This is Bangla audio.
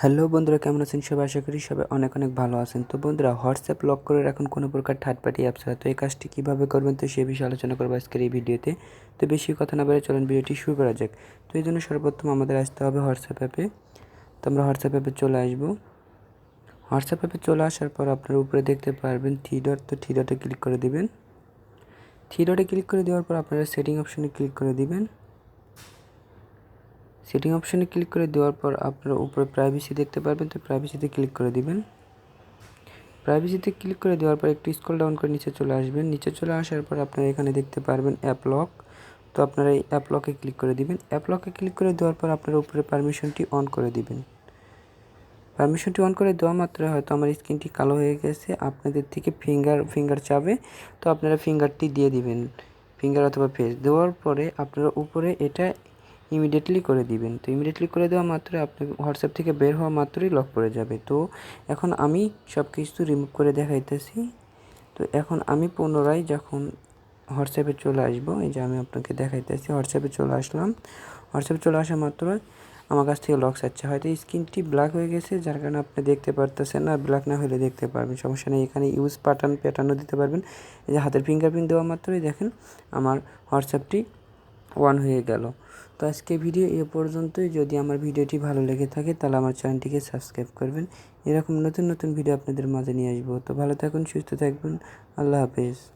হ্যালো বন্ধুরা, কেমন আছেন? সবাই আশা করি সবাই অনেক অনেক ভালো আছেন। তো বন্ধুরা, হোয়াটসঅ্যাপ লক করে রাখুন কোনো প্রকার থার্ড পার্টি অ্যাপ ছাড়া। তো এই কাজটি কীভাবে করবেন, তো সে বিষয়ে আলোচনা করব আজকের এই ভিডিওতে। তো বেশি কথা না বলে চলুন ভিডিওটি শুরু করা যাক। তো এই জন্য সর্বপ্রথম আমাদের আসতে হবে হোয়াটসঅ্যাপ অ্যাপে। তো আমরা হোয়াটসঅ্যাপ অ্যাপে চলে আসব। হোয়াটসঅ্যাপ অ্যাপে চলে আসার পর আপনার উপরে দেখতে পারবেন থ্রি ডট তো থ্রি ডটে ক্লিক করে দিবেন। থ্রি ডটে ক্লিক করে দেওয়ার পর আপনারা সেটিং অপশনে ক্লিক করে দিবেন। সেটিং অপশানে ক্লিক করে দেওয়ার পর আপনারা উপরে প্রাইভেসি দেখতে পারবেন, তো প্রাইভেসিতে ক্লিক করে দিবেন। প্রাইভেসিতে ক্লিক করে দেওয়ার পর একটু স্ক্রল ডাউন করে নিচে চলে আসবেন। নিচে চলে আসার পর আপনারা এখানে দেখতে পারবেন অ্যাপ লক তো আপনারা এই অ্যাপ লকে ক্লিক করে দিবেন। অ্যাপ লকে ক্লিক করে দেওয়ার পর আপনারা উপরে পারমিশনটি অন করে দিবেন। পারমিশনটি অন করে দেওয়া মাত্র হয়তো আমার স্ক্রিনটি কালো হয়ে গেছে, আপনাদের থেকে ফিঙ্গার ফিঙ্গার চাবে, তো আপনারা ফিঙ্গারটি দিয়ে দিবেন। ফিঙ্গার অথবা ফেস দেওয়ার পরে আপনারা উপরে এটা ইমিডিয়েটলি করে দিবেন। তো ইমিডিয়েটলি করে দেওয়া মাত্রই আপনার হোয়াটসঅ্যাপ থেকে বের হওয়া মাত্রই লক পড়ে যাবে। তো এখন আমি সব কিছু রিমুভ করে দেখাইতেছি। তো এখন আমি পুনরায় যখন হোয়াটসঅ্যাপে চলে আসব, এই যে আমি আপনাকে দেখাইতেছি হোয়াটসঅ্যাপে চলে আসলাম। হোয়াটসঅ্যাপে চলে আসা মাত্র আমার কাছ থেকে লক চাচ্ছে হয়তো স্ক্রিনটি ব্ল্যাক হয়ে গেছে, যার কারণে আপনি দেখতে পারতেছেন না ব্ল্যাক না হলে দেখতে পারবেন। সমস্যা নেই, এখানে ইউজ প্যাটার্ন প্যাটার্নও দিতে পারবেন। এই যে হাতের ফিঙ্গারপ্রিন্ট দেওয়া মাত্রই দেখেন, আমার হোয়াটসঅ্যাপটি ওয়ান হয়ে গেল। তো আজকে ভিডিও এ পর্যন্তই। যদি আমার ভিডিওটি ভালো লেগে থাকে, তাহলে আমার চ্যানেলটিকে সাবস্ক্রাইব করবেন। এরকম নতুন নতুন ভিডিও আপনাদের মাঝে নিয়ে আসব। তো ভালো থাকুন, সুস্থ থাকবেন। আল্লাহ হাফেজ।